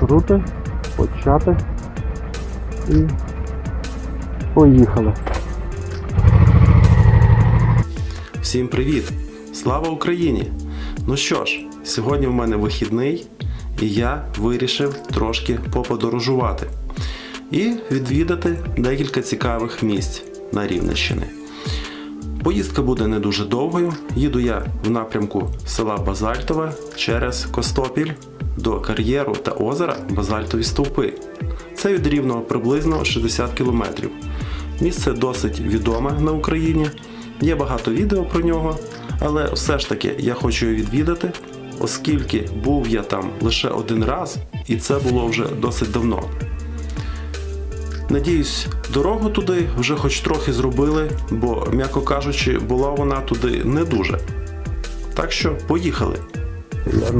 маршрути, почати і поїхали. Всім привіт! Слава Україні! Ну що ж, сьогодні в мене вихідний, і я вирішив трошки поподорожувати і відвідати декілька цікавих місць на Рівненщини. Поїздка буде не дуже довгою. Їду я в напрямку села Базальтове через Костопіль до кар'єру та озера Базальтові стовпи. Це від Рівного приблизно 60 кілометрів. Місце досить відоме на Україні. Є багато відео про нього, але все ж таки я хочу його відвідати, оскільки був я там лише один раз, і це було вже досить давно. Надіюсь, дорогу туди вже хоч трохи зробили, бо, м'яко кажучи, була вона туди не дуже. Так що поїхали. Я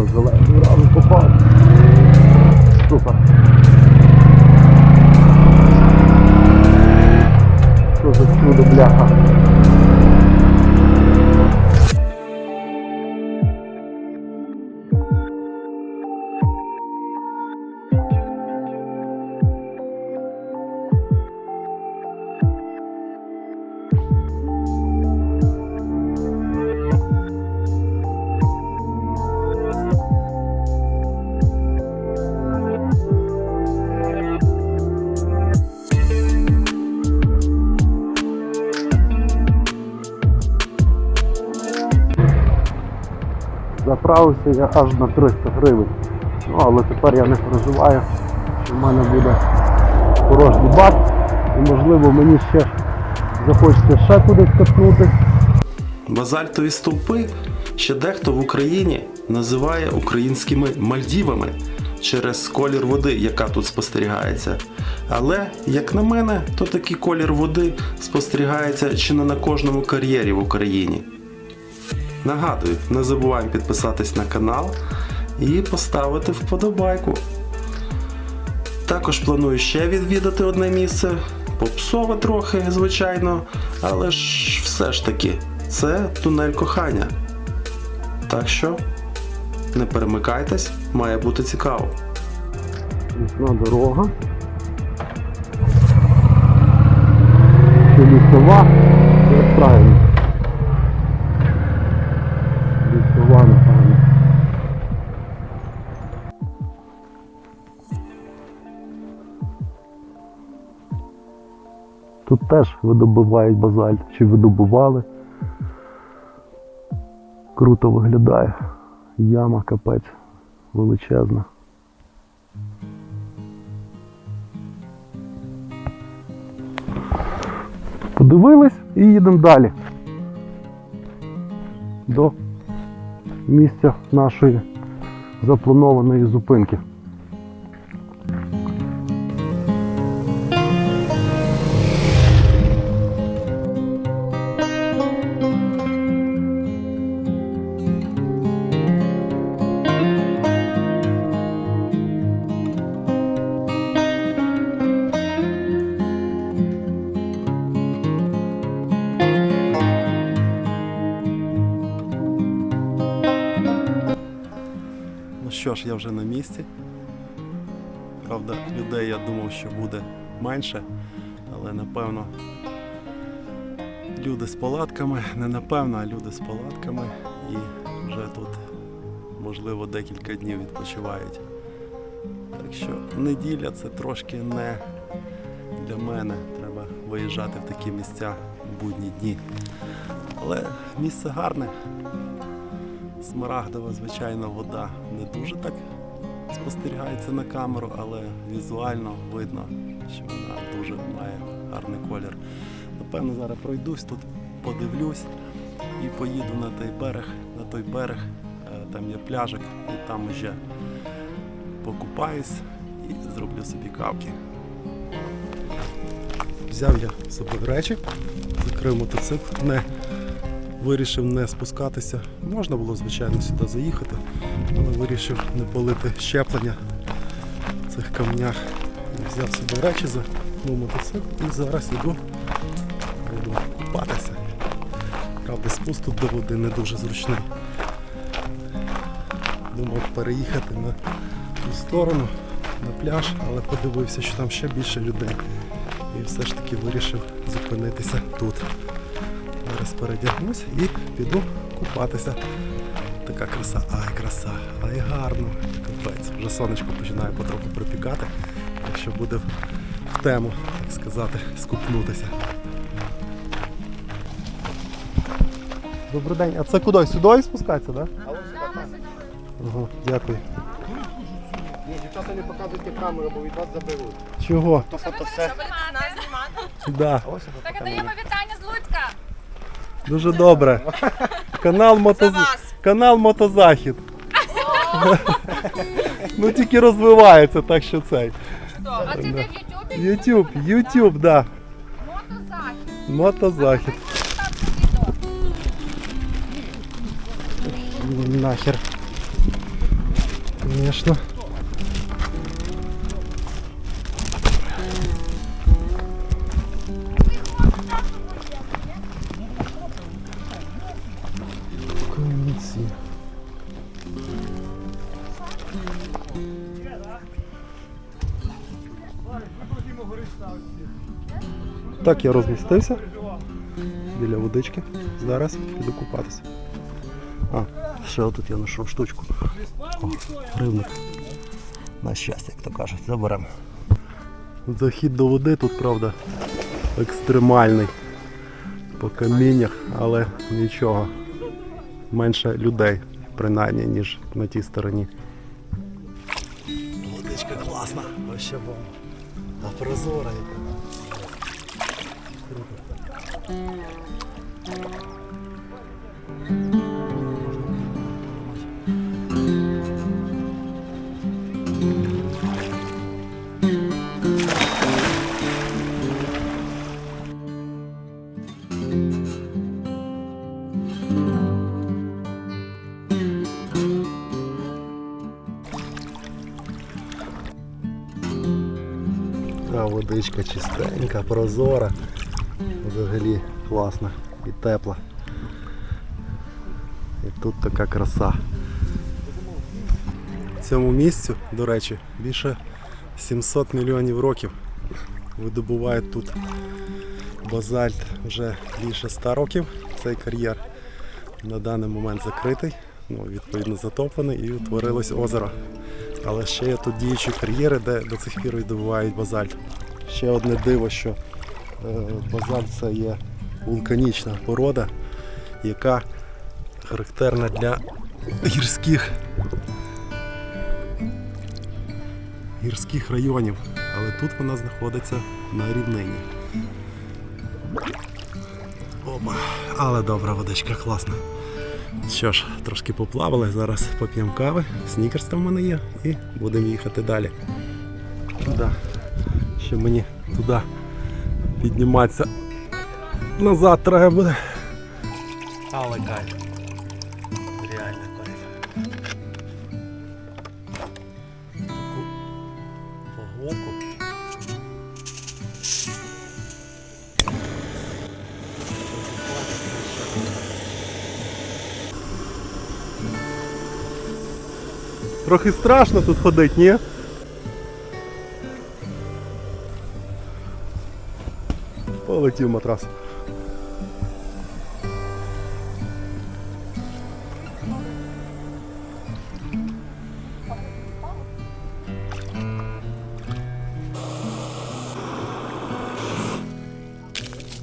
Заправився я аж на 300 гривень. Ну, але тепер я не переживаю, що в мене буде порожній бак. І можливо мені ще захочеться ще кудись катнути. Базальтові стовпи ще дехто в Україні називає українськими Мальдівами через колір води, яка тут спостерігається. Але, як на мене, то такий колір води спостерігається чи не на кожному кар'єрі в Україні. Нагадую, не забуваємо підписатись на канал і поставити вподобайку. Також планую ще відвідати одне місце. Попсове трохи, звичайно, але ж все ж таки, це тунель кохання. Так що не перемикайтесь, має бути цікаво. Лісна дорога. Лісова? Теж видобувають базальт, чи видобували. Круто виглядає. Яма капець величезна. Подивились і їдемо далі. До місця нашої запланованої зупинки. Що ж, я вже на місці. Правда, людей я думав, що буде менше, але напевно люди з палатками, не напевно, а люди з палатками і вже тут, можливо, декілька днів відпочивають. Так що неділя це трошки не для мене. Треба виїжджати в такі місця в будні дні. Але місце гарне. Смарагдова, звичайно, вода не дуже так спостерігається на камеру, але візуально видно, що вона дуже має гарний колір. Напевно, зараз пройдусь тут, подивлюсь і поїду на той берег, на той берег, е, там є пляжик, і там вже покупаюсь і зроблю собі кавки. Взяв я з собою закрив мотоцикл, вирішив не спускатися. Можна було, звичайно, сюди заїхати, але вирішив не полити щеплення в цих камнях. Взяв собі речі за мотоцикл і зараз йду, йду купатися. Правда, спуск тут до води не дуже зручний. Думав переїхати на ту сторону, на пляж, але подивився, що там ще більше людей. І все ж таки вирішив зупинитися тут. Зараз передягнусь і піду купатися. Така краса, ай, краса, ай гарно. Капець. Вже сонечко починає потроху припікати, якщо буде в- в тему, так сказати, скупнутися. Добрий день. А це куди? Сюди спускатися, так? Да? Ага, дякую. Ні, дівчата не показуйте камеру, бо від вас заберуть. Чого? То фотосет. Да. Ось фото вітання. Дуже добре. Канал Мото... Канал Мотозахід. ну тільки розвивається, так що цей. А це де в Ютубі? Ютуб, Ютуб, да. Мотозахід. Мотозахід. Нахер. Конечно. Так, я розмістився біля водички. Зараз піду купатися. А, ще отут я знайшов штучку. О, гривник. На щастя, як то кажуть, заберемо. Захід до води тут, правда, екстремальний. По каміннях, але нічого. Менше людей, принаймні, ніж на тій стороні. Водичка класна, вообще бомба. А прозора яка. Водичка чистенька, прозора. Взагалі класна і тепла. І тут така краса. Цьому місцю, до речі, більше 700 мільйонів років видобувають тут базальт вже більше 100 років. Цей кар'єр на даний момент закритий, ну, відповідно затоплений і утворилось озеро. Але ще є тут діючі кар'єри, де до цих пір видобувають базальт. Ще одне диво, що базальт це є вулканічна порода, яка характерна для гірських, гірських районів. Але тут вона знаходиться на рівнині. Опа, але добра водичка, класна. Що ж, трошки поплавали, зараз поп'ємо кави, снікерс там в мене є і будемо їхати далі. Да. Ще мені туди підніматися назад треба буде. Але кайф. Реально кайф. Таку. Трохи страшно тут ходить, ні? Полетів матрас.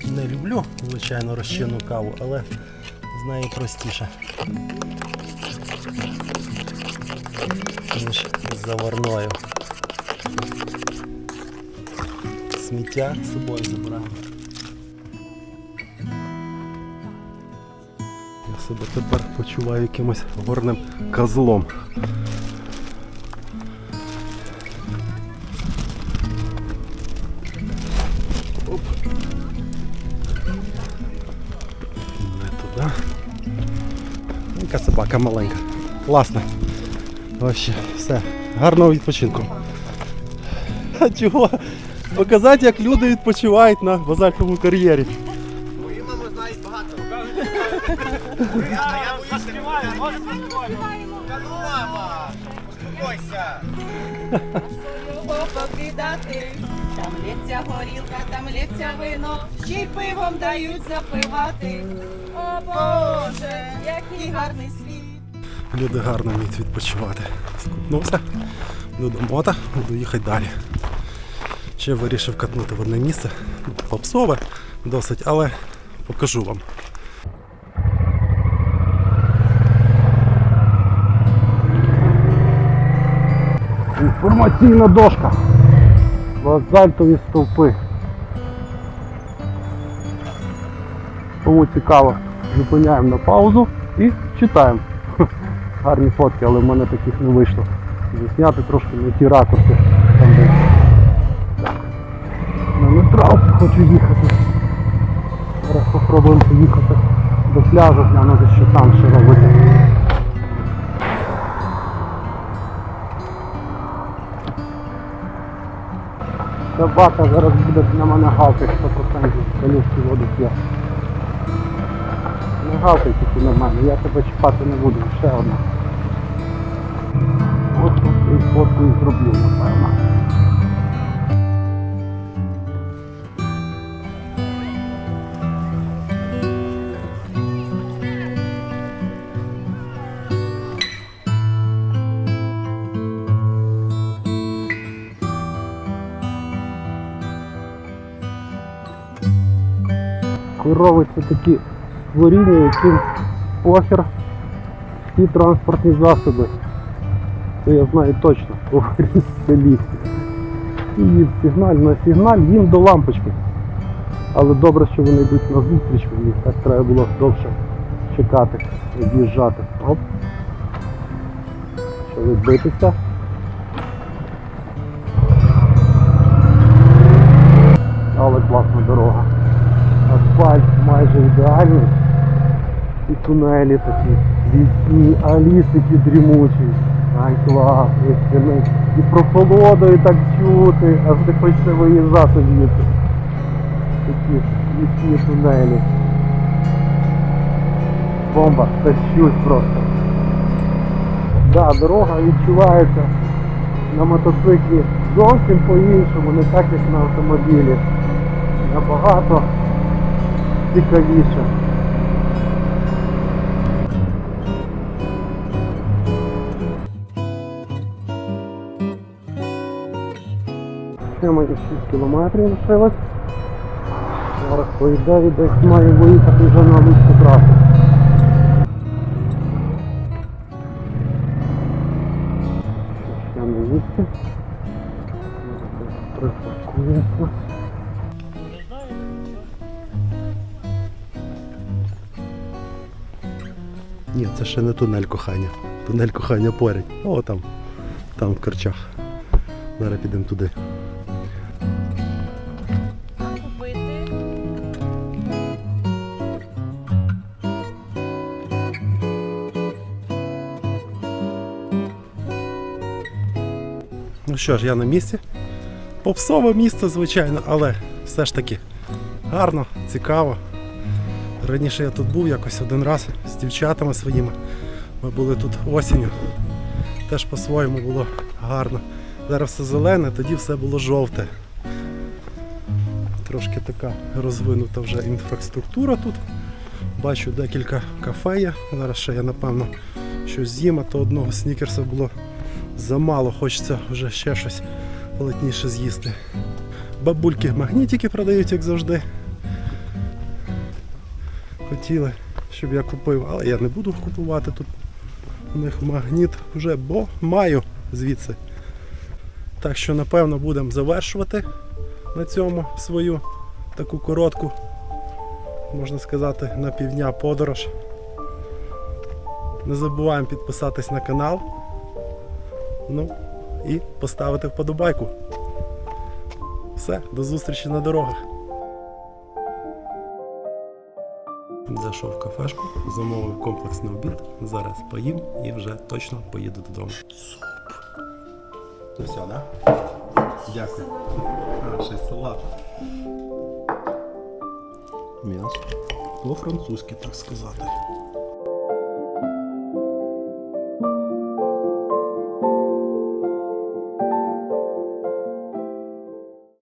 Не люблю, звичайно, розчинну каву, але з нею простіше. ніж заварною. Сміття з собою забираємо. Себе тепер почуваю якимось горним козлом. Оп. Яка собака маленька. Класна. Вообще, все. Гарного відпочинку. А чого? Показати, як люди відпочивають на базальтовому кар'єрі. Я мама! Успокойся! відповідати. Там лється горілка, там лється вино, ще й пивом дають запивати. О Боже, який гарний світ. Люди гарно вміють відпочивати. Скупнувся, до мота, буду їхати далі. Ще вирішив катнути в одне місце. Попсове досить, але покажу вам. Інформаційна дошка. Базальтові стовпи. Кому цікаво, зупиняємо на паузу і читаємо. Гарні фотки, але в мене таких не вийшло. Засняти трошки не ті ракурси. Там де. На нейтралці хочу їхати. Зараз попробуємо поїхати до пляжу, глянути, що там ще робити. Собака зараз буде на мене гавкати 100% колюшки воду п'є. Не гавкай тільки на мене, я тебе чіпати не буду, ще одна. От і фотку і зроблю, Це такі створіння, яким похер всі транспортні засоби. Це я знаю точно, по селі. І їм сигналь на сигналь їм до лампочки. Але добре, що вони йдуть на зустріч мені, так треба було довше чекати, від'їжджати. Оп. Що відбитися. Тунелі такі лісні, а дрімучі. Ай, клас, ось вони. І так чути, аж не хочеться виїжджати звідти. Такі лісні тунелі. Бомба, тащусь просто. Да, дорога відчувається на мотоциклі зовсім по-іншому, не так як на автомобілі. Набагато цікавіше. Ще мені 6 кілометрів лишилось. Зараз по ідеї десь маю виїхати вже на луцьку трасу. Ще на місці. Припаркуємося. Ні, це ще не тунель кохання. Тунель кохання поряд. О, там, там в корчах. Зараз підемо туди. Що ж, я на місці. Попсове місце, звичайно, але все ж таки гарно, цікаво. Раніше я тут був якось один раз з дівчатами своїми. Ми були тут осінню. Теж по-своєму було гарно. Зараз все зелене, тоді все було жовте. Трошки така розвинута вже інфраструктура тут. Бачу декілька кафе є. Зараз ще я напевно щось з'їм, а то одного снікерса було замало, хочеться вже ще щось полетніше з'їсти. Бабульки магнітики продають, як завжди. Хотіли, щоб я купив, але я не буду купувати тут. У них магніт вже, бо маю звідси. Так що, напевно, будемо завершувати на цьому свою таку коротку, можна сказати, на півдня подорож. Не забуваємо підписатись на канал. Ну і поставити вподобайку. Все, до зустрічі на дорогах. Зайшов в кафешку, замовив комплексний обід. Зараз поїм і вже точно поїду додому. Суп. Ну все, да? Дякую. А, ще й салат. М'ясо. По-французьки, так сказати.